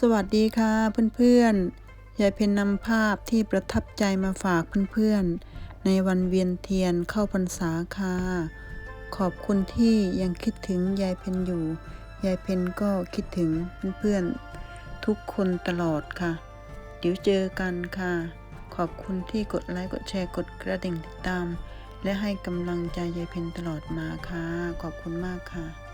สวัสดีค่ะเพื่อนๆ ยายเพนนำภาพที่ประทับใจมาฝากเพื่อนๆ ในวันเวียนเทียนเข้าพรรษาค่ะ ขอบคุณที่ยังคิดถึงยายเพนอยู่ ยายเพนก็คิดถึงเพื่อนๆ ทุกคนตลอดค่ะ เดี๋ยวเจอกันค่ะ ขอบคุณที่กดไลค์ กดแชร์ กดกระดิ่งติดตาม และให้กำลังใจยายเพนตลอดมาค่ะ ขอบคุณมากค่ะ